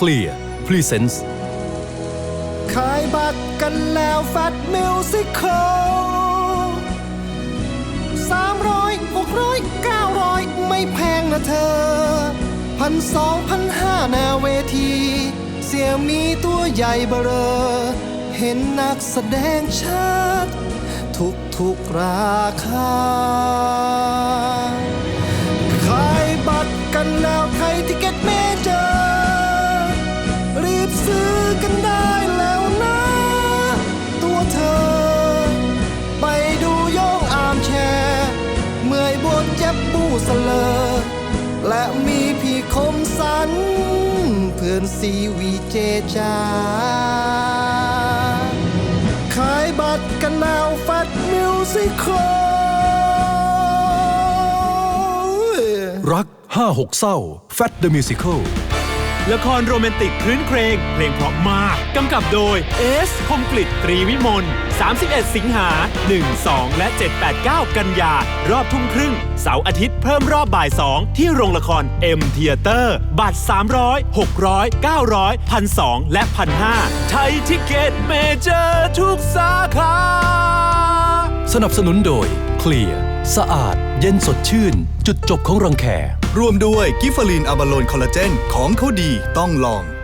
Clear Presents ขายบัตรกันแล้วแฟตมิวสิคสามร้อยหกร้อยเก้าร้อยไม่แพงนะเธอพันสองพันห้าหน้าเวที เสียมีตัวใหญ่เบอรอเห็นนักแสดงชัดทุกทุกราคา ย็บบูสเลอ และมีพี่คมสัน เพื่อนซีวีเจจาขายบัตรกันนาวแฟดมิวสิคอรัก 56 เศร้า Fat the Musical ละครโรแมนติกคลื้นเครง เพลงเพราะมาก กำกับโดยเอสคมกลิตตรีวิมล31 สิงหา 1 2 และ 789 กันยา รอบทุ่มครึ่ง เสาร์อาทิตย์เพิ่มรอบบ่าย 2 ที่โรงละคร M Theater บัตร 300 600 900 1,200 และ 1,500 ไทยทิเก็ตเมเจอร์ทุกสาขาสนับสนุนโดย Clear สะอาด เย็นสดชื่น จุดจบของรังแค ร่วมด้วยกิฟฟาลินอะบาโลนคอลลาเจนของเขาดีต้องลอง